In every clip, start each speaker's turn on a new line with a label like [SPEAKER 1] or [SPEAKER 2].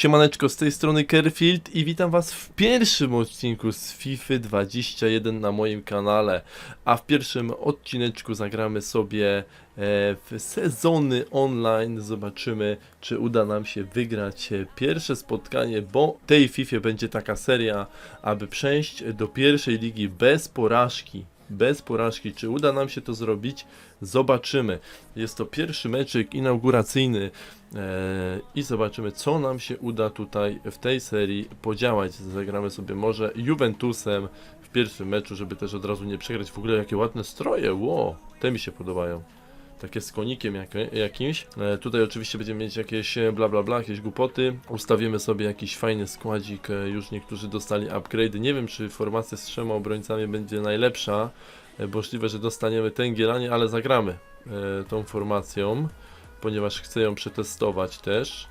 [SPEAKER 1] Siemaneczko, z tej strony Kerfield i witam was w pierwszym odcinku z FIFA 21 na moim kanale. A w pierwszym odcineczku zagramy sobie e, w sezony online. Zobaczymy, czy uda nam się wygrać e, pierwsze spotkanie, bo w tej FIFA będzie taka seria, aby przejść do pierwszej ligi bez porażki. Bez porażki. Czy uda nam się to zrobić? Zobaczymy. Jest to pierwszy meczek inauguracyjny i zobaczymy, co nam się uda tutaj w tej serii podziałać. Zagramy sobie może Juventusem w pierwszym meczu, żeby też od razu nie przegrać. W ogóle jakie ładne stroje, ło, te mi się podobają. Takie z konikiem jak, jakimś. E, tutaj oczywiście będziemy mieć jakieś e, bla bla bla, jakieś głupoty. Ustawimy sobie jakiś fajny składzik. E, już niektórzy dostali upgrade. Nie wiem, czy formacja z trzema obrońcami będzie najlepsza. E, Możliwe, że dostaniemy Tęgielanie, ale zagramy e, tą formacją, ponieważ chcę ją przetestować też.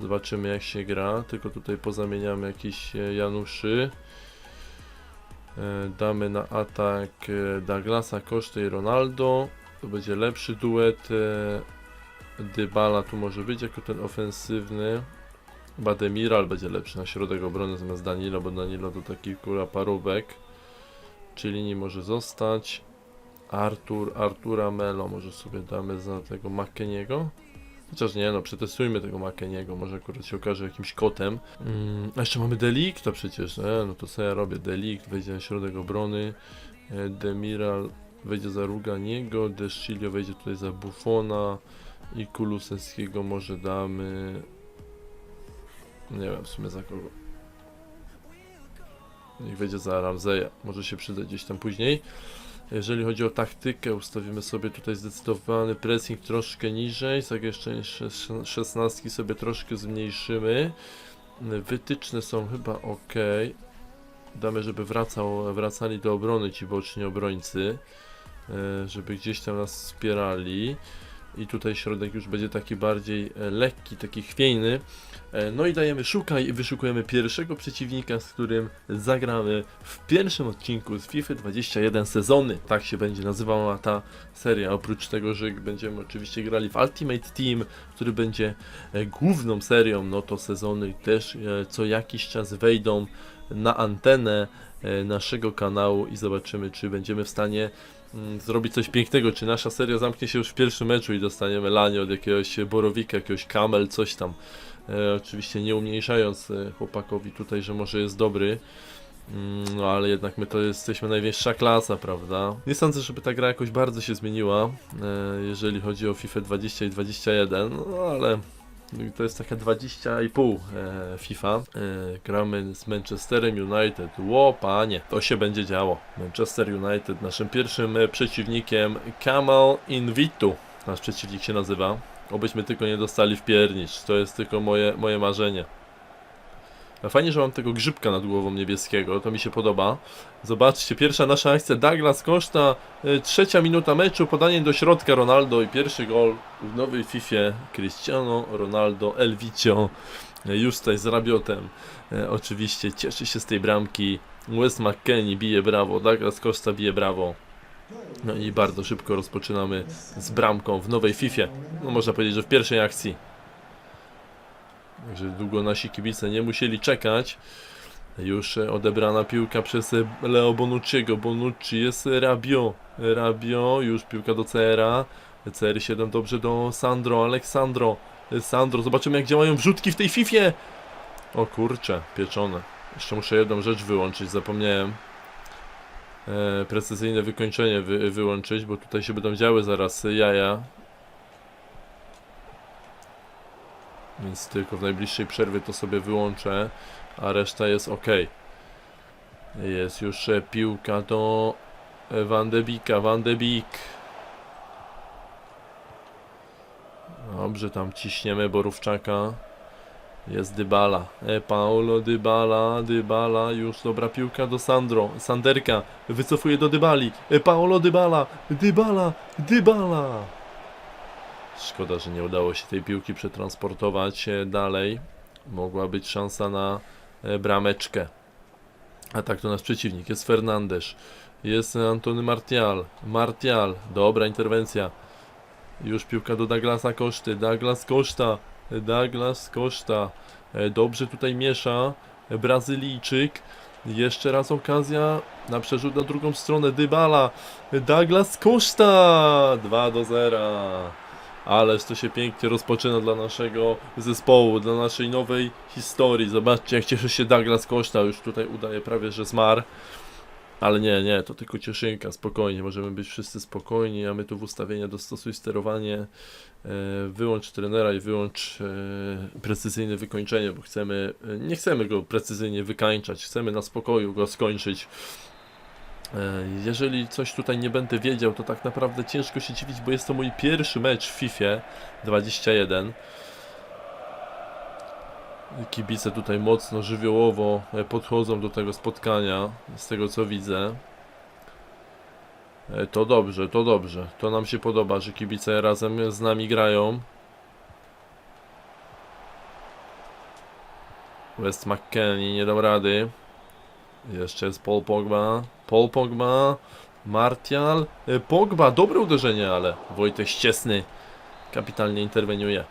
[SPEAKER 1] Zobaczymy jak się gra, tylko tutaj pozamieniamy jakiś e, Januszy. E, Damy na atak e, Douglasa, Koszty i Ronaldo. To będzie lepszy duet. Dybala tu może być jako ten ofensywny. Bademiral będzie lepszy na środek obrony zamiast Danilo, bo Danilo to taki kura parówek. Czyli nie może zostać. Artur, Artura Melo może sobie damy za tego Makeniego. Chociaż nie, no przetestujmy tego Makeniego, może akurat się okaże jakimś kotem. Mm, a jeszcze mamy Delikta przecież, nie? no to co ja robię? Delikt wejdzie na środek obrony, e, Demiral wejdzie za Ruganiego, Deschilio wejdzie tutaj za Buffona i Kulusewskiego może damy... Nie wiem w sumie za kogo. Niech wejdzie za Ramzeja. Może się przydać gdzieś tam później. Jeżeli chodzi o taktykę, ustawimy sobie tutaj zdecydowany pressing troszkę niżej. Zagęszczenie 16 sobie troszkę zmniejszymy. Wytyczne są chyba ok. Damy, żeby wracał, wracali do obrony ci boczni obrońcy. e, Żeby gdzieś tam nas wspierali. I tutaj środek już będzie taki bardziej e, lekki, taki chwiejny. E, No i dajemy szukaj i wyszukujemy pierwszego przeciwnika, z którym zagramy w pierwszym odcinku z FIFA 21 sezony. Tak się będzie nazywała ta seria. Oprócz tego, że będziemy oczywiście grali w Ultimate Team, który będzie e, główną serią, no to sezony też e, co jakiś czas wejdą na antenę naszego kanału i zobaczymy, czy będziemy w stanie mm, zrobić coś pięknego, czy nasza seria zamknie się już w pierwszym meczu i dostaniemy lanie od jakiegoś borowika, jakiegoś kamel, coś tam. E, oczywiście nie umniejszając e, chłopakowi tutaj, że może jest dobry. Mm, No ale jednak my to jesteśmy najwyższa klasa, prawda? Nie sądzę, żeby ta gra jakoś bardzo się zmieniła, e, jeżeli chodzi o FIFA 20 i 21, no ale to jest taka 20,5 e, FIFA. Gramy z Manchesterem United. Ło, panie, to się będzie działo. Manchester United, naszym pierwszym przeciwnikiem Kamal Invitu. Nasz przeciwnik się nazywa. Obyśmy tylko nie dostali w piernicz. To jest tylko moje, moje marzenie. A Fajnie, że mam tego grzybka nad głową niebieskiego, to mi się podoba. Zobaczcie, pierwsza nasza akcja, Douglas Koszta, y, trzecia minuta meczu, podanie do środka Ronaldo i pierwszy gol w nowej Fifie Cristiano Ronaldo Elvicio, już tutaj z rabiotem. Y, Oczywiście cieszy się z tej bramki. West McKennie bije brawo, Douglas Costa bije brawo. No i bardzo szybko rozpoczynamy z bramką w nowej Fifie. No można powiedzieć, że w pierwszej akcji. Także długo nasi kibice nie musieli czekać. Już odebrana piłka przez Leo Bonucciego. Bonucci jest Rabio. Rabio, już piłka do CR-a. CR7 dobrze do Sandro, Aleksandro. Sandro, zobaczymy jak działają wrzutki w tej Fifie. O kurcze, pieczone. Jeszcze muszę jedną rzecz wyłączyć, zapomniałem. E, precyzyjne wykończenie wy, wyłączyć, bo tutaj się będą działy zaraz jaja. Więc tylko w najbliższej przerwie to sobie wyłączę, a reszta jest ok. Jest już e, piłka do e, Van de Beeka, Van de Beek. Dobrze, tam ciśniemy Borówczaka. Jest Dybala. E, Dybala, Dybala, już dobra piłka do Sandro. Sanderka wycofuje do Dybali. E, Dybala, Dybala, Dybala. Szkoda, że nie udało się tej piłki przetransportować e, dalej. Mogła być szansa na e, brameczkę. A tak to nasz przeciwnik. Jest Fernandes. Jest Antony Martial. Martial. Dobra interwencja. Już piłka do Douglasa Koszty. Douglas Koszta. Douglas Koszta. E, Dobrze tutaj miesza Brazylijczyk. Jeszcze raz okazja na przerzut na drugą stronę. Dybala. Douglas Costa. 2 do 0. Ależ to się pięknie rozpoczyna dla naszego zespołu, dla naszej nowej historii. Zobaczcie, jak cieszy się Douglas Costa. Już tutaj udaje prawie, że zmarł. Ale nie, nie, to tylko cieszynka, spokojnie, możemy być wszyscy spokojni, a my tu w ustawienia dostosuj sterowanie, e, wyłącz trenera i wyłącz e, precyzyjne wykończenie, bo chcemy, e, nie chcemy go precyzyjnie wykańczać, chcemy na spokoju go skończyć. Jeżeli coś tutaj nie będę wiedział, to tak naprawdę ciężko się dziwić, bo jest to mój pierwszy mecz w FIFA 21. Kibice tutaj mocno żywiołowo e, podchodzą do tego spotkania, z tego co widzę. E, To dobrze, to dobrze. To nam się podoba, że kibice razem z nami grają. West McKennie nie dał rady. Jeszcze jest Paul Pogba. Paul Pogba. Martial. E, Pogba, dobre uderzenie, ale Wojtek Ściesny kapitalnie interweniuje.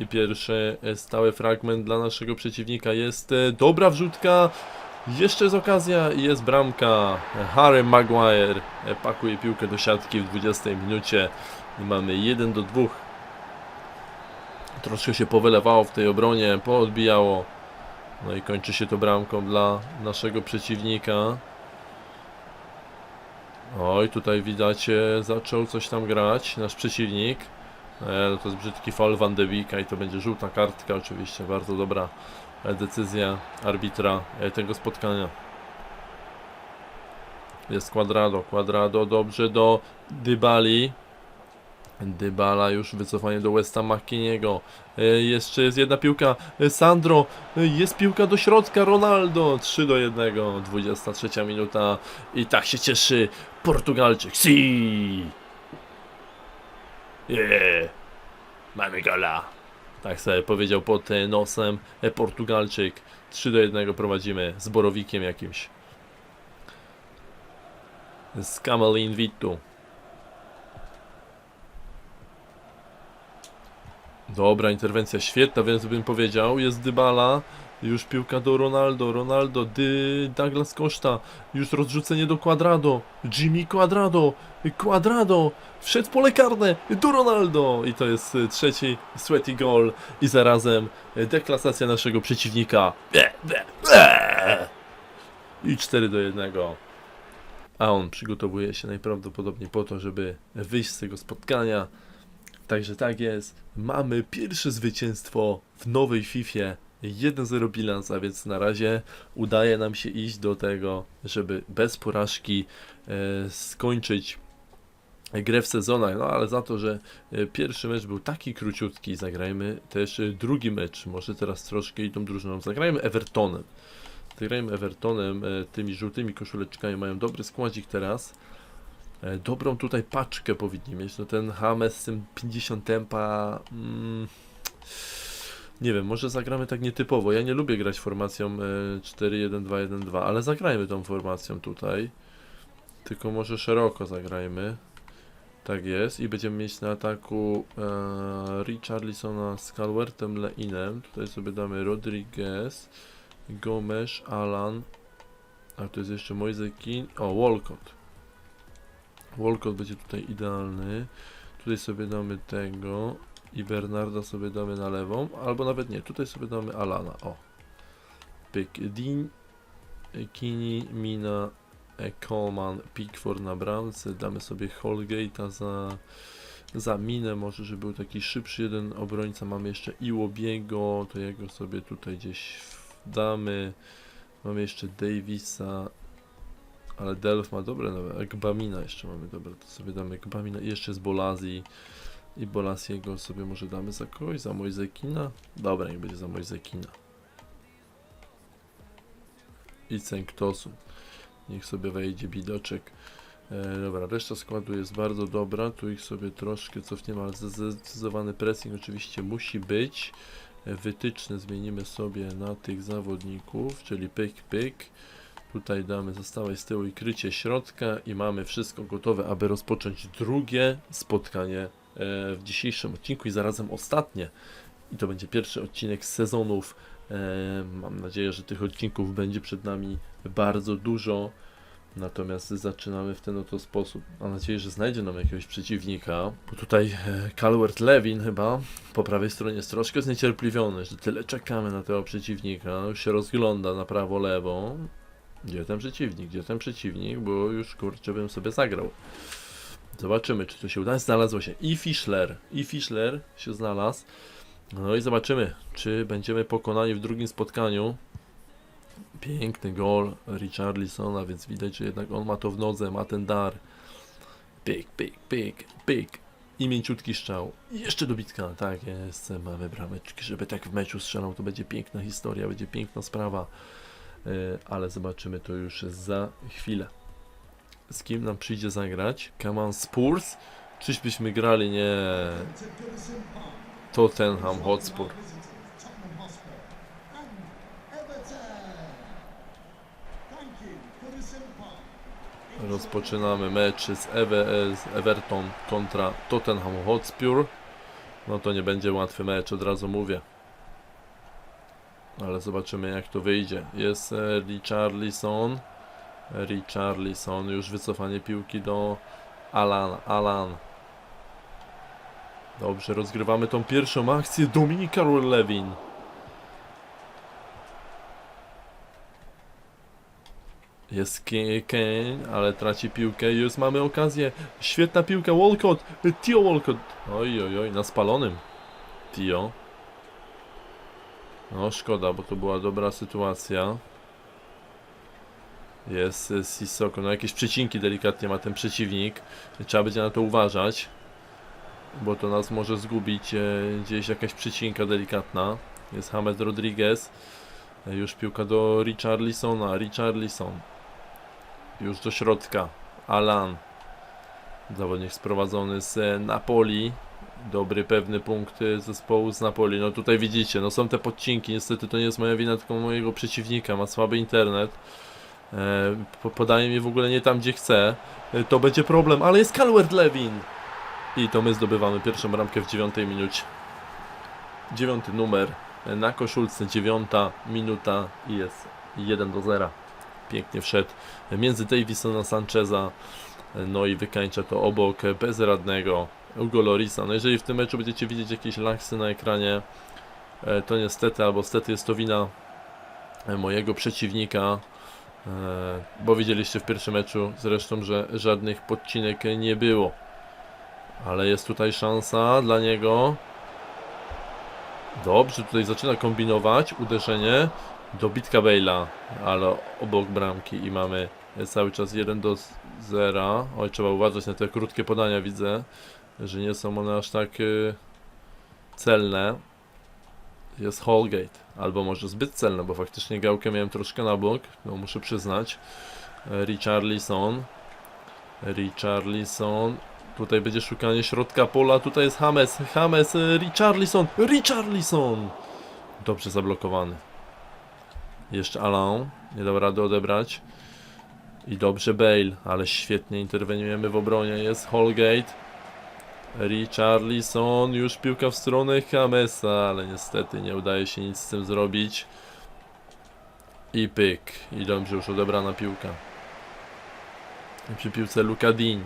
[SPEAKER 1] I pierwszy e, stały fragment dla naszego przeciwnika jest e, dobra wrzutka. Jeszcze jest okazja i jest bramka. Harry Maguire e, pakuje piłkę do siatki w 20 minucie. I mamy 1 do 2. Troszkę się powylewało w tej obronie, poodbijało. No i kończy się to bramką dla naszego przeciwnika. Oj, tutaj widać, zaczął coś tam grać nasz przeciwnik. E, no to jest brzydki foul Van de Beeka i to będzie żółta kartka oczywiście, bardzo dobra e, decyzja arbitra e, tego spotkania. Jest Quadrado, Quadrado dobrze do Dybali. Dybala już wycofanie do Westa Makiniego. Jeszcze jest jedna piłka. Sandro, jest piłka do środka. Ronaldo 3 do 1. 23 minuta. I tak się cieszy Portugalczyk. Si! Yeah. Mamy gola. Tak sobie powiedział pod e, nosem e, Portugalczyk. 3 do 1 prowadzimy z Borowikiem jakimś. Z Kamalin Vitu. Dobra, interwencja świetna, więc bym powiedział. Jest Dybala. Już piłka do Ronaldo. Ronaldo, Dy, Douglas Costa. Już rozrzucenie do Quadrado. Jimmy Quadrado. Quadrado. Wszedł pole karne. Do Ronaldo. I to jest y, trzeci sweaty goal. I zarazem y, deklasacja naszego przeciwnika. I 4 do 1. A on przygotowuje się najprawdopodobniej po to, żeby wyjść z tego spotkania. Także tak jest. Mamy pierwsze zwycięstwo w nowej FIFA. 1-0 bilans, a więc na razie udaje nam się iść do tego, żeby bez porażki e, skończyć grę w sezonach. No ale za to, że e, pierwszy mecz był taki króciutki, zagrajmy też drugi mecz. Może teraz troszkę i tą drużyną. Zagrajmy Evertonem. Zagrajmy Evertonem. E, tymi żółtymi koszuleczkami mają dobry składzik teraz. E, Dobrą tutaj paczkę powinni mieć. No ten Hames z tym 50 tempa. Mm, nie wiem, może zagramy tak nietypowo. Ja nie lubię grać formacją e, 4-1-2-1-2, ale zagrajmy tą formacją tutaj. Tylko może szeroko zagrajmy. Tak jest. I będziemy mieć na ataku e, Richarlisona z Calwertem Leinem. Tutaj sobie damy Rodriguez, Gomes, Alan. A tu jest jeszcze Moise Kean. O, Walcott. Walcott będzie tutaj idealny. Tutaj sobie damy tego i Bernarda sobie damy na lewą, albo nawet nie, tutaj sobie damy Alana, o. Pyk, Dean, Kini, Mina, e, Coleman, Pickford na bramce, damy sobie Holgate'a za, za Minę, może, żeby był taki szybszy jeden obrońca, mamy jeszcze Iłobiego, to jego sobie tutaj gdzieś damy, mamy jeszcze Davisa, ale Delf ma dobre nawet. Ekbamina jeszcze mamy, dobra, to sobie damy Ekbamina i jeszcze z Bolazji. I Bolasiego sobie może damy za kogoś, za Mojzekina? Dobra, niech będzie za Mojzekina. I Cenktosu. Niech sobie wejdzie bidoczek. E, dobra, reszta składu jest bardzo dobra. Tu ich sobie troszkę cofniemy, ale zdecydowany pressing oczywiście musi być. E, wytyczne zmienimy sobie na tych zawodników, czyli pyk, pyk. Tutaj damy zostałe z tyłu i krycie środka i mamy wszystko gotowe, aby rozpocząć drugie spotkanie w dzisiejszym odcinku i zarazem ostatnie. I to będzie pierwszy odcinek z sezonów Mam nadzieję, że tych odcinków będzie przed nami bardzo dużo. Natomiast zaczynamy w ten oto sposób. Mam nadzieję, że znajdzie nam jakiegoś przeciwnika. Bo tutaj e, Calvert Levin chyba po prawej stronie jest troszkę zniecierpliwiony, że tyle czekamy na tego przeciwnika. Już się rozgląda na prawo, lewo. Gdzie ten przeciwnik? Gdzie ten przeciwnik? Bo już kurczę bym sobie zagrał. Zobaczymy, czy to się uda. Znalazło się i Fischler. I Fischler się znalazł. No i zobaczymy, czy będziemy pokonani w drugim spotkaniu. Piękny gol Richarlisona, więc widać, że jednak on ma to w nodze, ma ten dar. Pyk, pyk, pyk, pyk. I mięciutki strzał. Jeszcze dobitka. Tak jest, mamy brameczki. Żeby tak w meczu strzelał, to będzie piękna historia, będzie piękna sprawa. Yy, ale zobaczymy to już za chwilę. Z kim nam przyjdzie zagrać? On Spurs? Czyżbyśmy grali? Nie. Tottenham Hotspur. Rozpoczynamy mecz z, Ewe, z Everton kontra Tottenham Hotspur. No to nie będzie łatwy mecz, od razu mówię. Ale zobaczymy jak to wyjdzie. Jest e, Richarlison. Richarlison, już wycofanie piłki do Alan. Alan. Dobrze, rozgrywamy tą pierwszą akcję. Dominik Karol-Lewin. Jest Kane, ale traci piłkę. Już mamy okazję. Świetna piłka. Walcott. Tio Walcott. Oj, oj, oj, na spalonym. Tio. No, szkoda, bo to była dobra sytuacja. Jest Sissoko. No, jakieś przecinki delikatnie ma ten przeciwnik. Trzeba będzie na to uważać. Bo to nas może zgubić. E, gdzieś jakaś przecinka delikatna. Jest James Rodriguez. E, już piłka do Richarlisona. Richarlison. Już do środka. Alan. Zawodnik sprowadzony z Napoli. Dobry, pewny punkt e, zespołu z Napoli. No tutaj widzicie, no są te podcinki. Niestety to nie jest moja wina, tylko mojego przeciwnika. Ma słaby internet. E, po- podaje mi w ogóle nie tam, gdzie chce. E, to będzie problem, ale jest Calvert Lewin. I to my zdobywamy pierwszą bramkę w dziewiątej minucie. Dziewiąty numer e, na koszulce, dziewiąta minuta i jest 1 do 0. Pięknie wszedł między Davisona Sancheza, e, no i wykańcza to obok e, bezradnego Hugo Lorisa. No jeżeli w tym meczu będziecie widzieć jakieś laksy na ekranie, e, to niestety albo stety jest to wina e, mojego przeciwnika, e, bo widzieliście w pierwszym meczu zresztą, że żadnych podcinek nie było. Ale jest tutaj szansa dla niego. Dobrze, tutaj zaczyna kombinować. Uderzenie. Dobitka Bale'a, ale obok bramki i mamy cały czas 1 do 0. Oj, trzeba uważać na te krótkie podania, widzę, że nie są one aż tak y, celne. Jest Holgate, albo może zbyt celne, bo faktycznie gałkę miałem troszkę na bok, no muszę przyznać. E, Richarlison. Richarlison. Tutaj będzie szukanie środka pola. Tutaj jest James. James, e, Richarlison. Richarlison! Dobrze zablokowany. Jeszcze Alain. Nie dał rady odebrać. I dobrze Bale, ale świetnie interweniujemy w obronie. Jest Holgate. Richarlison. Już piłka w stronę Jamesa, ale niestety nie udaje się nic z tym zrobić. I pyk. I dobrze już odebrana piłka. I przy piłce Luka Dean.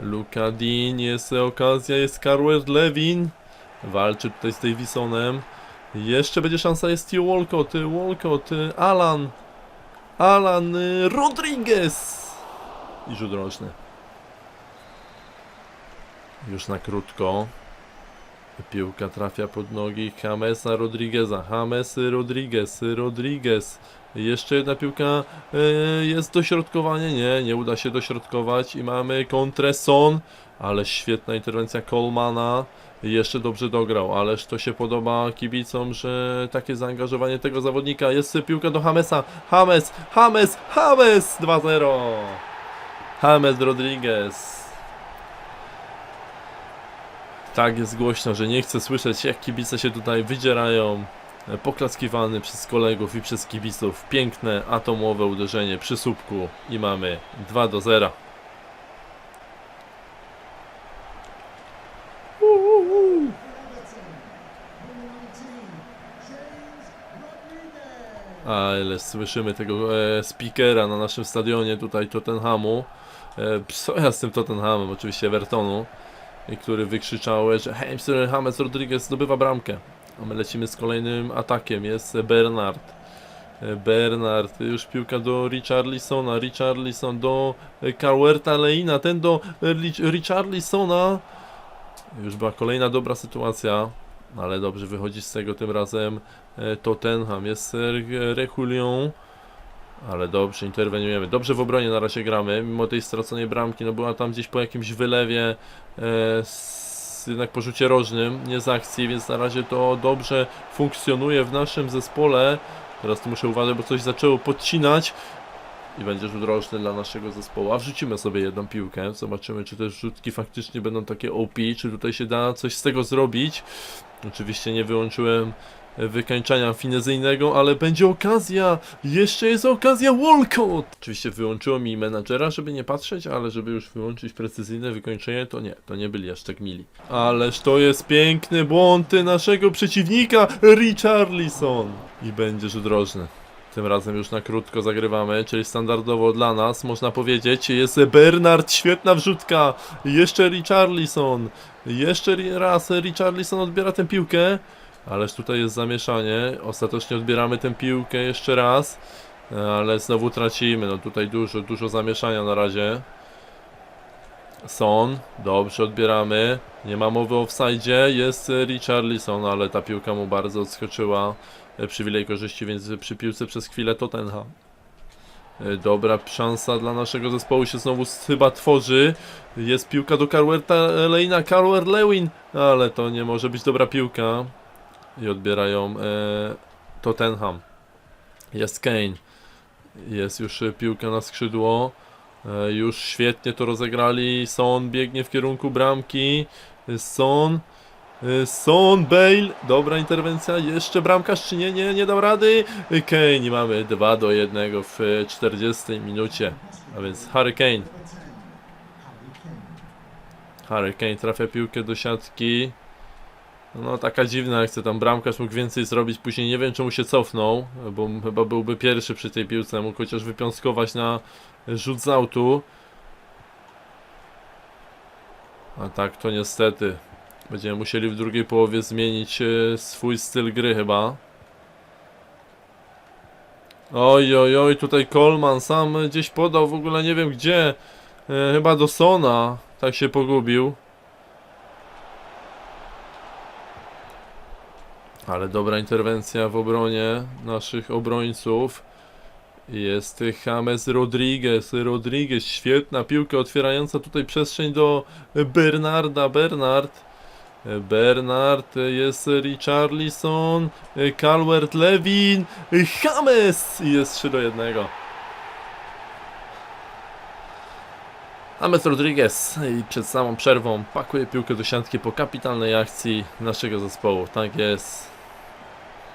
[SPEAKER 1] Luka Dean, jest okazja, jest Carwer Lewin. Walczy tutaj z Davisonem. Jeszcze będzie szansa, jest Tio Walcott, Walcott, Alan. Alan Rodriguez. I rzut roczny. Już na krótko. Piłka trafia pod nogi Jamesa Rodrigueza. James Rodriguez, Rodriguez. Jeszcze jedna piłka. e, jest dośrodkowanie. Nie, nie uda się dośrodkować. I mamy kontrę Son. Ale świetna interwencja Colemana. Jeszcze dobrze dograł, ależ to się podoba kibicom, że takie zaangażowanie tego zawodnika. Jest piłka do Jamesa. James, James, James 2-0. James Rodriguez. Tak jest głośno, że nie chcę słyszeć jak kibice się tutaj wydzierają. E, Poklaskiwany przez kolegów i przez kibiców. Piękne atomowe uderzenie przy słupku i mamy 2 do 0. Ale słyszymy tego e, speakera na naszym stadionie tutaj Tottenhamu. E, co ja z tym Tottenhamem, oczywiście Evertonu, który wykrzyczał, że James James Rodriguez zdobywa bramkę. A my lecimy z kolejnym atakiem, jest Bernard. Bernard, już piłka do Richarlisona, Richarlison do Calwerta Leina, ten do Richarlisona. Już była kolejna dobra sytuacja, ale dobrze wychodzi z tego tym razem e, Tottenham. Jest e, Rechulion, ale dobrze interweniujemy. Dobrze w obronie na razie gramy, mimo tej straconej bramki. No była tam gdzieś po jakimś wylewie, e, s, jednak po rzucie rożnym, nie z akcji, więc na razie to dobrze funkcjonuje w naszym zespole. Teraz tu muszę uważać, bo coś zaczęło podcinać. I będzie rzut roczny dla naszego zespołu. A wrzucimy sobie jedną piłkę. Zobaczymy, czy te rzutki faktycznie będą takie OP, czy tutaj się da coś z tego zrobić. Oczywiście nie wyłączyłem wykańczania finezyjnego, ale będzie okazja! Jeszcze jest okazja Walcott! Oczywiście wyłączyło mi menadżera, żeby nie patrzeć, ale żeby już wyłączyć precyzyjne wykończenie, to nie, to nie byli aż tak mili. Ależ to jest piękny błąd naszego przeciwnika, Richarlison! I będzie rzut roczny. Tym razem już na krótko zagrywamy, czyli standardowo dla nas, można powiedzieć. Jest Bernard, świetna wrzutka. Jeszcze Richarlison. Jeszcze raz Richarlison odbiera tę piłkę. Ależ tutaj jest zamieszanie. Ostatecznie odbieramy tę piłkę jeszcze raz. Ale znowu tracimy. No tutaj dużo, dużo zamieszania na razie. Son, dobrze odbieramy. Nie ma mowy o offside. Jest Richarlison, ale ta piłka mu bardzo odskoczyła e, przywilej korzyści, więc przy piłce przez chwilę Tottenham. E, Dobra szansa dla naszego zespołu się znowu chyba tworzy. Jest piłka do Carwerta Leina, Carwer Lewin, ale to nie może być dobra piłka. I odbierają e, Tottenham. Jest Kane. Jest już piłka na skrzydło. E, już świetnie to rozegrali. Son biegnie w kierunku bramki. Son. E, Son, Bale, dobra interwencja, jeszcze bramkarz czy nie, nie, nie dał rady. Kane, mamy 2 do 1 w e, 40 minucie, a więc Harry Kane. Harry Kane trafia piłkę do siatki. No taka dziwna akcja, tam bramkarz mógł więcej zrobić, później nie wiem czemu się cofnął, bo chyba byłby pierwszy przy tej piłce, mógł chociaż wypiąskować na rzut z autu. A tak to niestety Będziemy musieli w drugiej połowie zmienić e, swój styl gry chyba. Oj, oj, oj, tutaj Coleman sam gdzieś podał, w ogóle nie wiem gdzie. E, chyba do Sona, tak się pogubił. Ale dobra interwencja w obronie naszych obrońców. Jest James Rodriguez. Rodriguez, świetna piłka otwierająca tutaj przestrzeń do Bernarda. Bernard. Bernard, jest Richarlison, Calvert-Lewin, James i jest 3 do 1. James Rodriguez i przed samą przerwą pakuje piłkę do siatki po kapitalnej akcji naszego zespołu. Tak jest.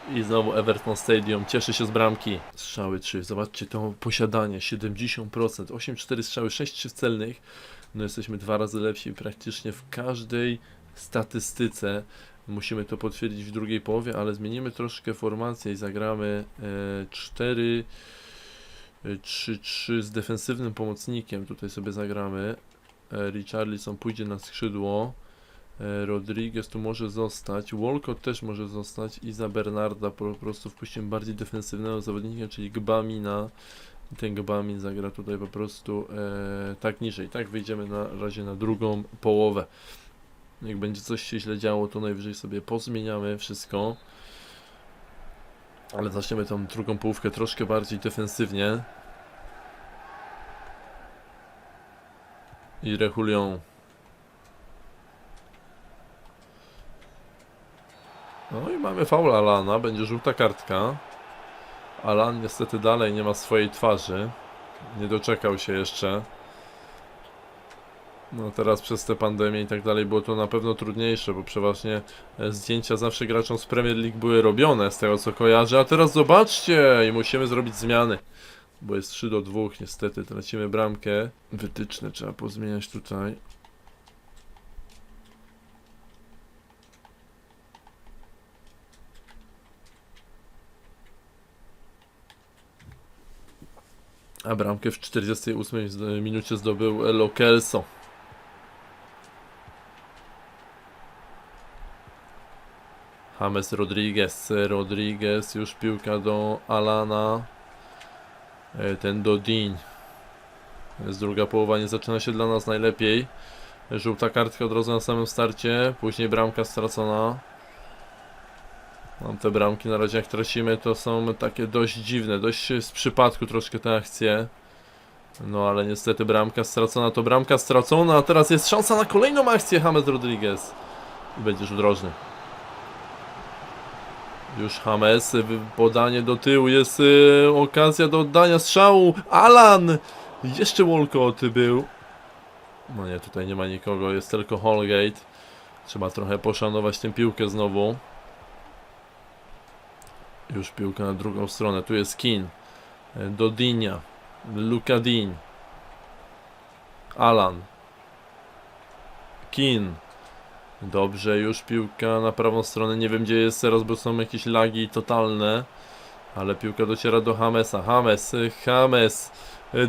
[SPEAKER 1] I znowu Everton Stadium cieszy się z bramki. Strzały 3, zobaczcie to posiadanie 70%, 8-4 strzały, 6 celnych. No jesteśmy dwa razy lepsi praktycznie w każdej statystyce. Musimy to potwierdzić w drugiej połowie, ale zmienimy troszkę formację i zagramy e, 4 3-3 z defensywnym pomocnikiem. Tutaj sobie zagramy. E, Richarlison pójdzie na skrzydło. E, Rodriguez tu może zostać. Walcott też może zostać. I za Bernarda po prostu wpuścimy bardziej defensywnego zawodnika, czyli Gbamina. Ten Gbamin zagra tutaj po prostu e, tak niżej. Tak wyjdziemy na razie na drugą połowę. Jak będzie coś się źle działo, to najwyżej sobie pozmieniamy wszystko. Ale zaczniemy tą drugą połówkę troszkę bardziej defensywnie. I Rechulion. No i mamy faul Alana, będzie żółta kartka. Alan niestety dalej nie ma swojej twarzy. Nie doczekał się jeszcze. No teraz przez tę pandemię i tak dalej było to na pewno trudniejsze, bo przeważnie e, zdjęcia zawsze graczom z Premier League były robione, z tego co kojarzę, a teraz zobaczcie i musimy zrobić zmiany. Bo jest 3 do 2, niestety tracimy bramkę. Wytyczne trzeba pozmieniać tutaj. A bramkę w 48 zd- minucie zdobył Lo Kelso. James Rodriguez. Rodriguez, już piłka do Alana. E, Ten do Dean. Jest druga połowa, nie zaczyna się dla nas najlepiej. Żółta kartka od razu na samym starcie, później bramka stracona. Mam te bramki na razie jak tracimy to są takie dość dziwne, dość z przypadku troszkę te akcje. No ale niestety bramka stracona to bramka stracona, a teraz jest szansa na kolejną akcję James Rodriguez. I będzie rzut rożny. Już James, wy- podanie do tyłu, jest y, okazja do oddania strzału. Alan! Jeszcze Walcott był. No nie, tutaj nie ma nikogo, jest tylko Holgate. Trzeba trochę poszanować tę piłkę znowu. Już piłka na drugą stronę, tu jest Kin. Do Dinia. Luka Dean. Alan. Kin. Dobrze, już piłka na prawą stronę. Nie wiem gdzie jest teraz, bo są jakieś lagi totalne. Ale piłka dociera do Hamesa. Hames, Hames.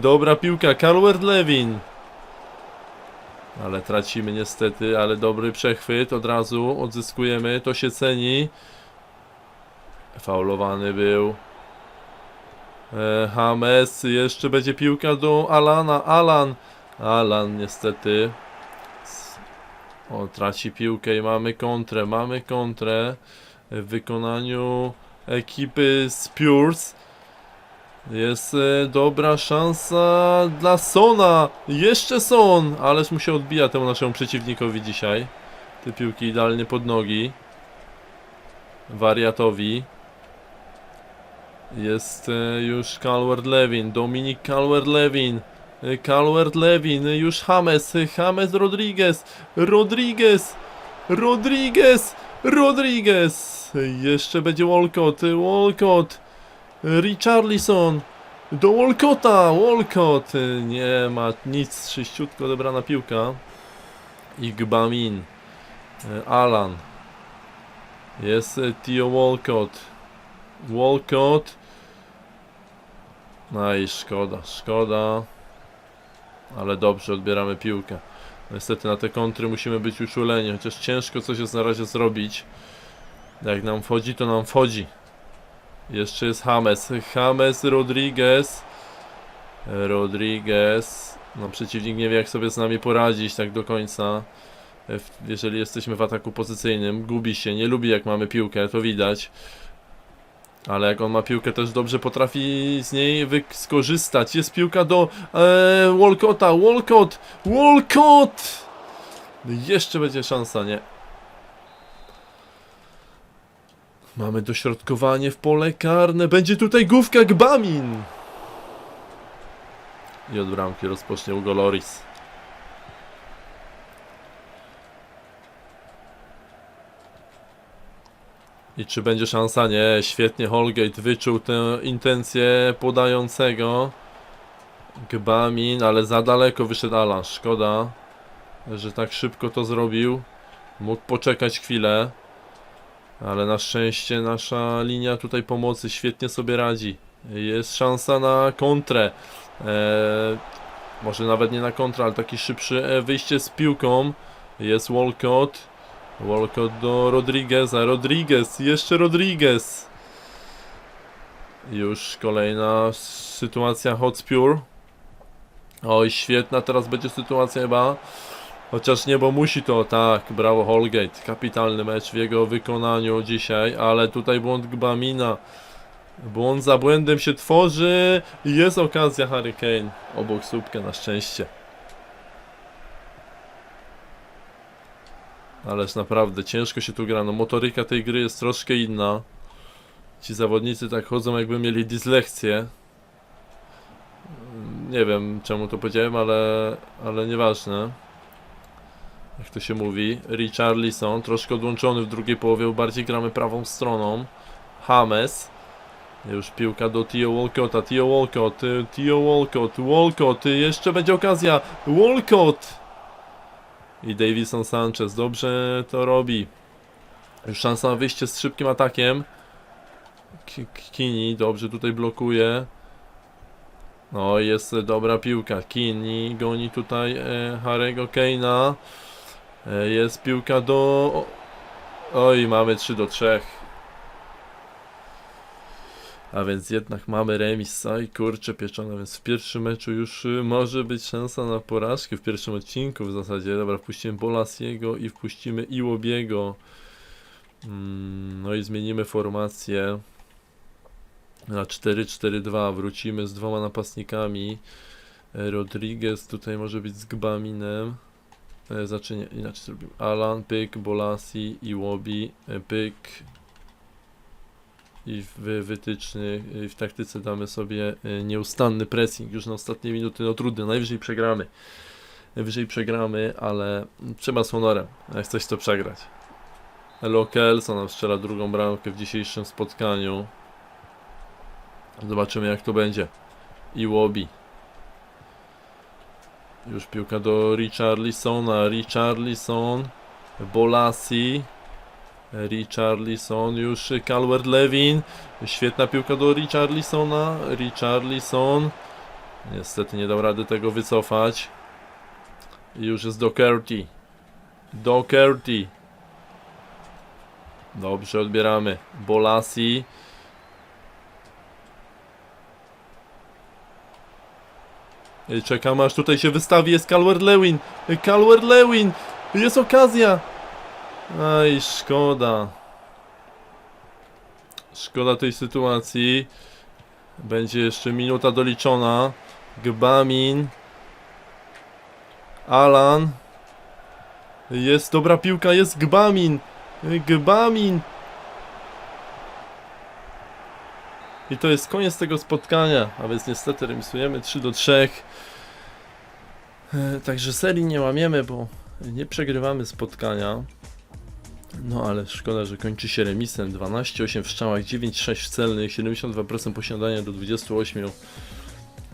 [SPEAKER 1] Dobra piłka, Calvert-Lewin. Ale tracimy niestety, ale dobry przechwyt od razu odzyskujemy, to się ceni. Faulowany był. E, jeszcze będzie piłka do Alana, Alan. Alan niestety. S- O, traci piłkę i mamy kontrę, mamy kontrę w wykonaniu ekipy Spurs. Jest e, dobra szansa dla Sona. Jeszcze Son, ależ mu się odbija temu naszemu przeciwnikowi dzisiaj. Te piłki idealnie pod nogi. Wariatowi. Jest e, już Calvert-Lewin, Dominik Calvert-Lewin. E, Calvert-Lewin, e, już James, James Rodriguez, Rodriguez, Rodriguez, Rodriguez. Jeszcze będzie Walcott, Walcott. Richarlison. Do Walcotta, Walcott. Nie ma nic, sześciutko odebrana piłka. I Gbamin E, Alan. Jest Theo Walcott. Walcott no i szkoda, szkoda ale dobrze odbieramy piłkę niestety na te kontry musimy być uczuleni chociaż ciężko coś jest na razie zrobić jak nam wchodzi to nam wchodzi jeszcze jest James. James Rodriguez. Rodriguez. No przeciwnik nie wie jak sobie z nami poradzić tak do końca. Jeżeli jesteśmy w ataku pozycyjnym. Gubi się, nie lubi jak mamy piłkę, to widać. Ale jak on ma piłkę też dobrze potrafi z niej skorzystać. Jest piłka do e, Walcotta. Walcott! Walcott! Jeszcze będzie szansa, nie? Mamy dośrodkowanie w pole karne. Będzie tutaj główka Gbamin. I od bramki rozpocznie Ugo I czy będzie szansa? Nie, świetnie Holgate wyczuł tę intencję podającego. Gbamin, ale za daleko wyszedł Alan. Szkoda, że tak szybko to zrobił. Mógł poczekać chwilę. Ale na szczęście nasza linia tutaj pomocy świetnie sobie radzi. Jest szansa na kontrę. Eee, może nawet nie na kontrę, ale taki szybszy e, wyjście z piłką. Jest Walcott. Walcott do Rodrigueza. Rodriguez, jeszcze Rodriguez. Już kolejna sytuacja Hotspur. Oj, świetna teraz będzie sytuacja chyba. Chociaż nie, bo musi to, tak, brawo Holgate, kapitalny mecz w jego wykonaniu dzisiaj, ale tutaj błąd Gbamina. Błąd za błędem się tworzy i jest okazja Harry Kane. Obok słupkę na szczęście. Ależ naprawdę ciężko się tu gra, no motoryka tej gry jest troszkę inna. Ci zawodnicy tak chodzą jakby mieli dyslekcję. Nie wiem czemu to powiedziałem, ale, ale nieważne jak to się mówi, Richarlison, troszkę odłączony w drugiej połowie, bardziej gramy prawą stroną. James, już piłka do Theo Walcotta, Theo Walcott, Theo Walcott, Walcott, jeszcze będzie okazja, Walcott! I Davison Sanchez, dobrze to robi. Już szansa na wyjście z szybkim atakiem. Kini, dobrze tutaj blokuje. No jest dobra piłka. Kini goni tutaj e, Harego Keina. E, jest piłka do... Oj, mamy 3 do 3. A więc jednak mamy remis. Aj kurczę pieczone, więc w pierwszym meczu już y, może być szansa na porażkę. W pierwszym odcinku w zasadzie. Dobra, wpuścimy Bolasiego i wpuścimy Iłobiego. Mm, no i zmienimy formację na 4-4-2. Wrócimy z dwoma napastnikami. Rodriguez tutaj może być z Gbaminem. E, Znaczy nie, inaczej zrobimy. Alan, Pyk, Bolasi, Iwobi, e, Pyk, i w wytycznych, i w taktyce damy sobie e, nieustanny pressing już na ostatnie minuty, no trudno, najwyżej przegramy. Najwyżej przegramy, ale trzeba z honorem, jak coś to przegrać. Lokelson nam strzela drugą bramkę w dzisiejszym spotkaniu. Zobaczymy jak to będzie. I Łobi. Już piłka do Richarlisona. Richarlison. Bolasi. Richarlison, już Calvert-Lewin, świetna piłka do Richarlisona, Richarlison, niestety nie dał rady tego wycofać, I już jest Doherty, Doherty, dobrze odbieramy, Bolasi, I czekamy aż tutaj się wystawi, jest Calvert-Lewin, Calvert-Lewin, jest okazja, Aj, szkoda. Szkoda tej sytuacji. Będzie jeszcze minuta doliczona. Gbamin. Alan. Jest dobra piłka, jest Gbamin. Gbamin. I to jest koniec tego spotkania, a więc niestety remisujemy 3 do 3. E, Także serii nie łamiemy, bo nie przegrywamy spotkania. No ale szkoda, że kończy się remisem 12-8 w strzałach, 9-6 w celnych, 72% posiadania do 28.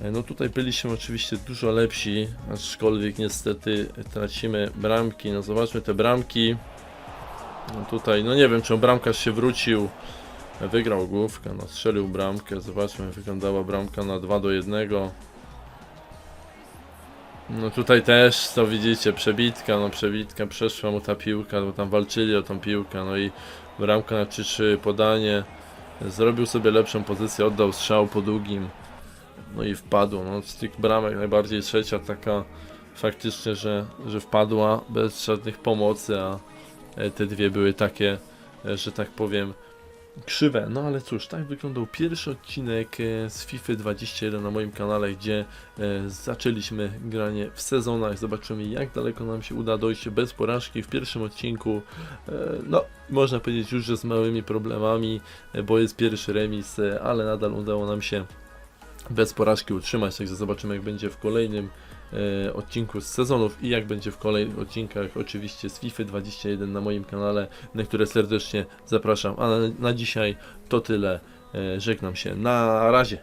[SPEAKER 1] E, No tutaj byliśmy oczywiście dużo lepsi, aczkolwiek niestety tracimy bramki. No zobaczmy te bramki. No tutaj, no nie wiem czy bramkarz się wrócił. Wygrał główkę, no strzelił bramkę. Zobaczmy jak wyglądała bramka na 2 do 1. No tutaj też, to widzicie, przebitka, no przebitka, przeszła mu ta piłka, bo tam walczyli o tą piłkę, no i bramka na 3-3, podanie, zrobił sobie lepszą pozycję, oddał strzał po długim, no i wpadł, no z tych bramek najbardziej trzecia taka faktycznie, że, że wpadła bez żadnych pomocy, a e, te dwie były takie, e, że tak powiem, krzywe. No ale cóż, tak wyglądał pierwszy odcinek e, z FIFA 21 na moim kanale, gdzie e, zaczęliśmy granie w sezonach. Zobaczymy jak daleko nam się uda dojść bez porażki w pierwszym odcinku. E, no, można powiedzieć już, że z małymi problemami, bo jest pierwszy remis, ale nadal udało nam się bez porażki utrzymać, także zobaczymy jak będzie w kolejnym e, odcinku z sezonów i jak będzie w kolejnych odcinkach oczywiście z FIFA 21 na moim kanale, na które serdecznie zapraszam. A na, na dzisiaj to tyle. E, żegnam się. Na razie.